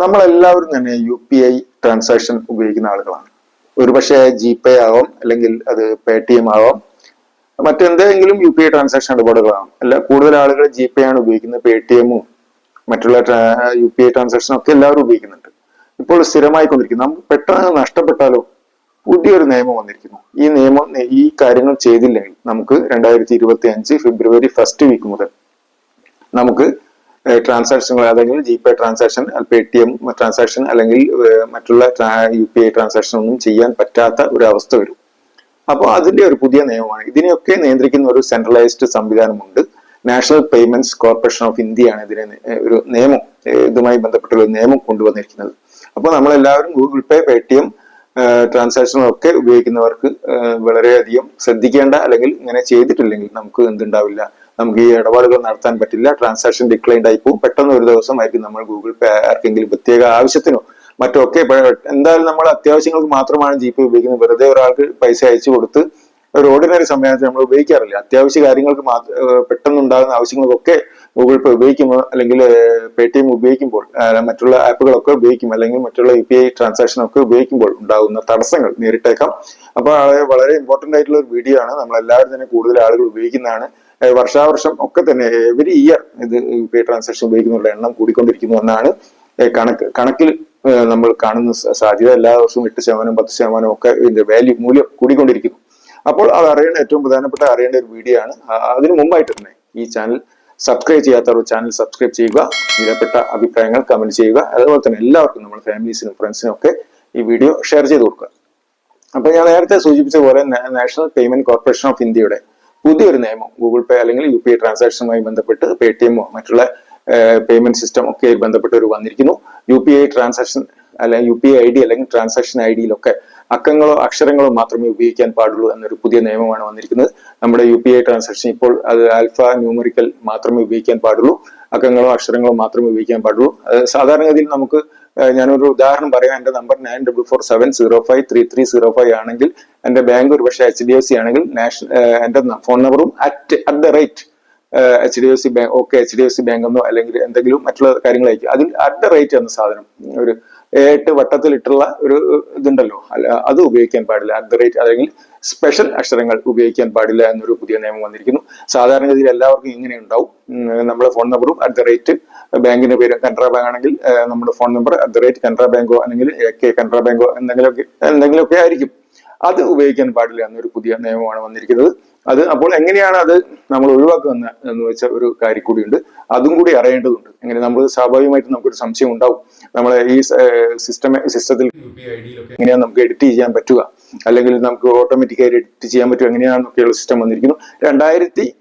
നമ്മളെല്ലാവരും തന്നെ U P I transaction ഉപയോഗിക്കുന്ന ആളുകളാണ്. ഒരുപക്ഷെ ജി പേ ആവാം അല്ലെങ്കിൽ അത് പേ ടി എം ആവാം മറ്റെന്തെങ്കിലും യു പി ഐ ട്രാൻസാക്ഷൻ ഇടപാടുകളാണ്. അല്ല കൂടുതൽ ആളുകൾ ജി പേ ആണ് ഉപയോഗിക്കുന്നത് പേ ടി എമ്മും മറ്റുള്ള യു പി ഐ ട്രാൻസാക്ഷനും ഒക്കെ എല്ലാവരും ഉപയോഗിക്കുന്നുണ്ട്. ഇപ്പോൾ സ്ഥിരമായി കൊണ്ടിരിക്കുന്നു നമുക്ക് പെട്ടെന്ന് നഷ്ടപ്പെട്ടാലോ? പുതിയൊരു നിയമം വന്നിരിക്കുന്നു. ഈ നിയമം ഈ കാര്യങ്ങൾ ചെയ്തില്ലെങ്കിൽ നമുക്ക് രണ്ടായിരത്തി ഇരുപത്തി അഞ്ച് ഫെബ്രുവരി ഫസ്റ്റ് വീക്ക് മുതൽ നമുക്ക് ട്രാൻസാക്ഷനുകൾ അല്ലെങ്കിൽ G Pay transaction Paytm transaction അല്ലെങ്കിൽ മറ്റുള്ള യു പി ഐ ട്രാൻസാക്ഷൻ ഒന്നും ചെയ്യാൻ പറ്റാത്ത ഒരു അവസ്ഥ വരും. അപ്പോൾ അതിന്റെ ഒരു പുതിയ നിയമമാണ്. ഇതിനെയൊക്കെ നിയന്ത്രിക്കുന്ന ഒരു സെൻട്രലൈസ്ഡ് സംവിധാനമുണ്ട്. നാഷണൽ പേയ്മെന്റ്സ് കോർപ്പറേഷൻ ഓഫ് ഇന്ത്യയാണ് ഇതിനെ ഒരു നിയമം ഇതുമായി ബന്ധപ്പെട്ട ഒരു നിയമം കൊണ്ടുവന്നിരിക്കുന്നത്. അപ്പോൾ നമ്മളെല്ലാവരും Google Pay Paytm ട്രാൻസാക്ഷനൊക്കെ ഉപയോഗിക്കുന്നവർക്ക് വളരെയധികം ശ്രദ്ധിക്കേണ്ട അല്ലെങ്കിൽ ഇങ്ങനെ ചെയ്തിട്ടില്ലെങ്കിൽ നമുക്ക് എന്തുണ്ടാവില്ല. നമുക്ക് ഈ ഇടപാടുകൾ നടത്താൻ പറ്റില്ല. ട്രാൻസാക്ഷൻ ഡിക്ലൈൻഡ് ആയി പോകും. പെട്ടെന്ന് ഒരു ദിവസമായിരിക്കും നമ്മൾ ഗൂഗിൾ പേ ആർക്കെങ്കിലും പ്രത്യേക ആവശ്യത്തിനോ മറ്റോ ഒക്കെ എന്തായാലും നമ്മൾ അത്യാവശ്യങ്ങൾക്ക് മാത്രമാണ് ജി പേ ഉപയോഗിക്കുന്നത്. വെറുതെ ഒരാൾക്ക് പൈസ അയച്ചു കൊടുത്ത് ഒരു ഓർഡിനറി സമയത്ത് നമ്മൾ ഉപയോഗിക്കാറില്ല. അത്യാവശ്യ കാര്യങ്ങൾക്ക് മാത്രം പെട്ടെന്നുണ്ടാകുന്ന ആവശ്യങ്ങൾക്കൊക്കെ ഗൂഗിൾ പേ ഉപയോഗിക്കുമ്പോൾ അല്ലെങ്കിൽ പേ ടി എം ഉപയോഗിക്കുമ്പോൾ മറ്റുള്ള ആപ്പുകളൊക്കെ ഉപയോഗിക്കും. അല്ലെങ്കിൽ മറ്റുള്ള യു പി ഐ ട്രാൻസാക്ഷൻ ഒക്കെ ഉപയോഗിക്കുമ്പോൾ ഉണ്ടാകുന്ന തടസ്സങ്ങൾ നേരിട്ടേക്കാം. അപ്പോൾ വളരെ ഇമ്പോർട്ടന്റ് ആയിട്ടുള്ള ഒരു വീഡിയോ ആണ്. നമ്മൾ എല്ലാവരും തന്നെ കൂടുതൽ ആളുകൾ ഉപയോഗിക്കുന്നതാണ്. വർഷാവർഷം ഒക്കെ തന്നെ എവരി ഇയർ ഇത് യു പി ഐ ട്രാൻസാക്ഷൻ ഉപയോഗിക്കുന്നവരുടെ എണ്ണം കൂടിക്കൊണ്ടിരിക്കുന്നു എന്നാണ് കണക്ക്. കണക്കിൽ നമ്മൾ കാണുന്ന സാധ്യത എല്ലാ വർഷവും എട്ട് ശതമാനം പത്ത് ശതമാനം ഒക്കെ ഇതിന്റെ വാല്യൂ മൂല്യം കൂടിക്കൊണ്ടിരിക്കുന്നു. അപ്പോൾ അത് അറിയേണ്ട ഏറ്റവും പ്രധാനപ്പെട്ട അറിയേണ്ട ഒരു വീഡിയോ ആണ്. അതിനു മുമ്പായിട്ട് തന്നെ ഈ ചാനൽ സബ്സ്ക്രൈബ് ചെയ്യാത്തവർ ചാനൽ സബ്സ്ക്രൈബ് ചെയ്യുക വിലപ്പെട്ട അഭിപ്രായങ്ങൾ കമന്റ് ചെയ്യുക. അതുപോലെ തന്നെ എല്ലാവർക്കും നമ്മുടെ ഫാമിലീസിനും ഫ്രണ്ട്സിനും ഒക്കെ ഈ വീഡിയോ ഷെയർ ചെയ്ത് കൊടുക്കുക. അപ്പൊ ഞാൻ നേരത്തെ സൂചിപ്പിച്ച പോലെ നാഷണൽ പേയ്മെന്റ് കോർപ്പറേഷൻ ഓഫ് ഇന്ത്യയുടെ പുതിയൊരു നിയമം. ഗൂഗിൾ പേ അല്ലെങ്കിൽ യു പി ഐ ട്രാൻസാക്ഷനുമായി ബന്ധപ്പെട്ട് പേ ടി എമ്മോ മറ്റുള്ള പേയ്മെന്റ് സിസ്റ്റം ഒക്കെ ബന്ധപ്പെട്ട് ഒരു വന്നിരിക്കുന്നു. യു പി ഐ ട്രാൻസാക്ഷൻ അല്ലെങ്കിൽ U P I I D അല്ലെങ്കിൽ ട്രാൻസാക്ഷൻ ഐ ഡിയിലൊക്കെ അക്കങ്ങളോ അക്ഷരങ്ങളോ മാത്രമേ ഉപയോഗിക്കാൻ പാടുള്ളൂ എന്നൊരു പുതിയ നിയമമാണ് വന്നിരിക്കുന്നത്. നമ്മുടെ യു പി ഐ ട്രാൻസാക്ഷൻ ഇപ്പോൾ അത് ആൽഫ ന്യൂമറിക്കൽ മാത്രമേ ഉപയോഗിക്കാൻ പാടുള്ളൂ. അക്കങ്ങളോ അക്ഷരങ്ങളോ മാത്രമേ ഉപയോഗിക്കാൻ പാടുള്ളൂ. സാധാരണഗതിയിൽ നമുക്ക് ഞാനൊരു ഉദാഹരണം പറയാം. എന്റെ number nine double four seven zero five three three zero five ആണെങ്കിൽ എന്റെ ബാങ്ക് ഒരു പക്ഷേ എച്ച് ഡി എഫ് സി ആണെങ്കിൽ നാഷണൽ എന്റെ ഫോൺ നമ്പറും at at the rate H D F C bank okay H D F C bank എന്നോ അല്ലെങ്കിൽ എന്തെങ്കിലും മറ്റുള്ള കാര്യങ്ങളായിരിക്കും. അതിൽ അറ്റ് ദ റേറ്റ് എന്ന സാധനം ഒരു ഏട്ട് വട്ടത്തിലിട്ടുള്ള ഒരു ഇതുണ്ടല്ലോ. അല്ല അത് ഉപയോഗിക്കാൻ പാടില്ല. അറ്റ് ദ റേറ്റ് അല്ലെങ്കിൽ സ്പെഷ്യൽ അക്ഷരങ്ങൾ ഉപയോഗിക്കാൻ പാടില്ല എന്നൊരു പുതിയ നിയമം വന്നിരിക്കുന്നു. സാധാരണഗതിയിൽ എല്ലാവർക്കും ഇങ്ങനെ ഉണ്ടാവും. നമ്മുടെ ഫോൺ നമ്പറും അറ്റ് ദ റേറ്റ് ബാങ്കിന്റെ പേര് കനറ ബാങ്ക് ആണെങ്കിൽ നമ്മുടെ phone number at the rate Canara ബാങ്കോ അല്ലെങ്കിൽ കെ കനറ ബാങ്കോ എന്തെങ്കിലുമൊക്കെ എന്തെങ്കിലുമൊക്കെ ആയിരിക്കും. അത് ഉപയോഗിക്കാൻ പാടില്ല എന്നൊരു പുതിയ നിയമമാണ് വന്നിരിക്കുന്നത്. അത് അപ്പോൾ എങ്ങനെയാണ് അത് നമ്മൾ ഒഴിവാക്കുന്ന എന്ന് വെച്ച ഒരു കാര്യം കൂടിയുണ്ട്. അതും കൂടി അറിയേണ്ടതുണ്ട്. എങ്ങനെ നമ്മൾ സ്വാഭാവികമായിട്ട് നമുക്കൊരു സംശയം ഉണ്ടാവും. നമ്മളെ ഈ സിസ്റ്റം സിസ്റ്റത്തിൽ എങ്ങനെയാണ് നമുക്ക് എഡിറ്റ് ചെയ്യാൻ പറ്റുക? അല്ലെങ്കിൽ നമുക്ക് ഓട്ടോമാറ്റിക്കായി എഡിറ്റ് ചെയ്യാൻ പറ്റുക? എങ്ങനെയാണെന്നൊക്കെയുള്ള സിസ്റ്റം വന്നിരിക്കുന്നു. രണ്ടായിരത്തി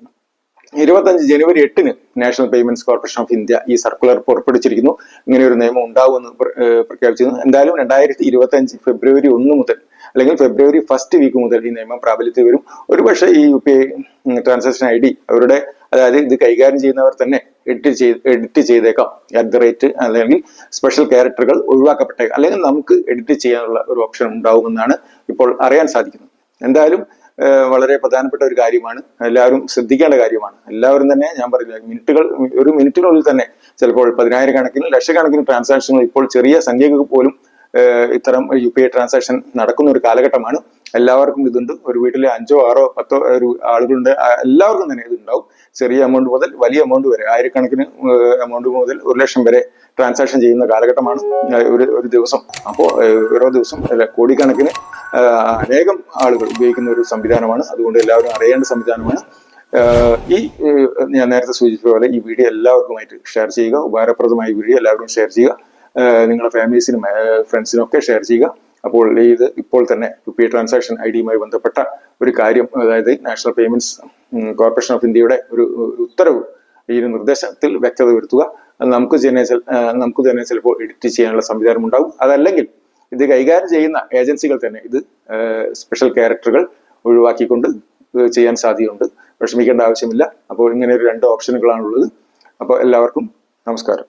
ഇരുപത്തഞ്ച് ജനുവരി എട്ടിന് National Payments Corporation of India ഈ സർക്കുലർ പുറപ്പെടുവിച്ചിരിക്കുന്നു. ഇങ്ങനെ ഒരു നിയമം ഉണ്ടാവുമെന്ന് പ്ര- പ്രഖ്യാപിച്ചിരുന്നു. എന്തായാലും രണ്ടായിരത്തി ഇരുപത്തി അഞ്ച് ഫെബ്രുവരി ഒന്ന് മുതൽ അല്ലെങ്കിൽ ഫെബ്രുവരി ഫസ്റ്റ് വീക്ക് മുതൽ ഈ നിയമം പ്രാബല്യത്തിൽ വരും. ഒരുപക്ഷെ ഈ U P I transaction I D അവരുടെ അതായത് ഇത് കൈകാര്യം ചെയ്യുന്നവർ തന്നെ എഡിറ്റ് ചെയ്ത് എഡിറ്റ് ചെയ്തേക്കാം. അറ്റ് ദ റേറ്റ് അല്ലെങ്കിൽ സ്പെഷ്യൽ ക്യാരക്ടറുകൾ ഒഴിവാക്കപ്പെട്ടേക്കാം അല്ലെങ്കിൽ നമുക്ക് എഡിറ്റ് ചെയ്യാനുള്ള ഒരു ഓപ്ഷൻ ഉണ്ടാവുമെന്നാണ് ഇപ്പോൾ അറിയാൻ സാധിക്കുന്നത്. എന്തായാലും വളരെ പ്രധാനപ്പെട്ട ഒരു കാര്യമാണ്. എല്ലാവരും ശ്രദ്ധിക്കേണ്ട കാര്യമാണ്. എല്ലാവരും തന്നെ ഞാൻ പറഞ്ഞില്ല മിനിറ്റുകൾ ഒരു മിനിറ്റിനുള്ളിൽ തന്നെ ചിലപ്പോൾ പതിനായിരക്കണക്കിന് ലക്ഷക്കണക്കിന് ട്രാൻസാക്ഷനുകൾ ഇപ്പോൾ ചെറിയ സംഖ്യകൾക്ക് പോലും ഇത്തരം യു പി ഐ ട്രാൻസാക്ഷൻ നടക്കുന്ന ഒരു കാലഘട്ടമാണ്. എല്ലാവർക്കും ഇതുണ്ട്. ഒരു വീട്ടിലെ അഞ്ചോ ആറോ പത്തോ ഒരു ആളുകളുണ്ട്. എല്ലാവർക്കും തന്നെ ഇതുണ്ടാവും. ചെറിയ എമൗണ്ട് മുതൽ വലിയ എമൗണ്ട് വരെ ആയിരക്കണക്കിന് എമൗണ്ട് മുതൽ ഒരു ലക്ഷം വരെ ട്രാൻസാക്ഷൻ ചെയ്യുന്ന കാലഘട്ടമാണ് ഒരു ഒരു ദിവസം. അപ്പോൾ ഓരോ ദിവസം കോടിക്കണക്കിന് അനേകം ആളുകൾ ഉപയോഗിക്കുന്ന ഒരു സംവിധാനമാണ്. അതുകൊണ്ട് എല്ലാവരും അറിയേണ്ട സംവിധാനമാണ്. ഈ ഞാൻ നേരത്തെ സൂചിപ്പിച്ച പോലെ ഈ വീഡിയോ എല്ലാവർക്കുമായിട്ട് ഷെയർ ചെയ്യുക. ഉപകാരപ്രദമായ വീഡിയോ എല്ലാവരും ഷെയർ ചെയ്യുക. നിങ്ങളുടെ ഫാമിലീസിനും ഫ്രണ്ട്സിനും ഒക്കെ ഷെയർ ചെയ്യുക. അപ്പോൾ ഇത് ഇപ്പോൾ തന്നെ യു പി ട്രാൻസാക്ഷൻ ഐ ഡിയുമായി ബന്ധപ്പെട്ട ഒരു കാര്യം അതായത് നാഷണൽ പേയ്മെന്റ്സ് കോർപ്പറേഷൻ ഓഫ് ഇന്ത്യയുടെ ഒരു ഉത്തരവ് ഈ നിർദ്ദേശത്തിൽ വ്യക്തത വരുത്തുക. നമുക്ക് തന്നെ നമുക്ക് തന്നെ ചിലപ്പോൾ എഡിറ്റ് ചെയ്യാനുള്ള സംവിധാനം ഉണ്ടാകും അതല്ലെങ്കിൽ ഇത് കൈകാര്യം ചെയ്യുന്ന ഏജൻസികൾ തന്നെ ഇത് സ്പെഷ്യൽ ക്യാരക്ടറുകൾ ഒഴിവാക്കിക്കൊണ്ട് ചെയ്യാൻ സാധ്യതയുണ്ട്. വിഷമിക്കേണ്ട ആവശ്യമില്ല. അപ്പോൾ ഇങ്ങനെ ഒരു രണ്ട് ഓപ്ഷനുകളാണുള്ളത്. അപ്പോൾ എല്ലാവർക്കും നമസ്കാരം.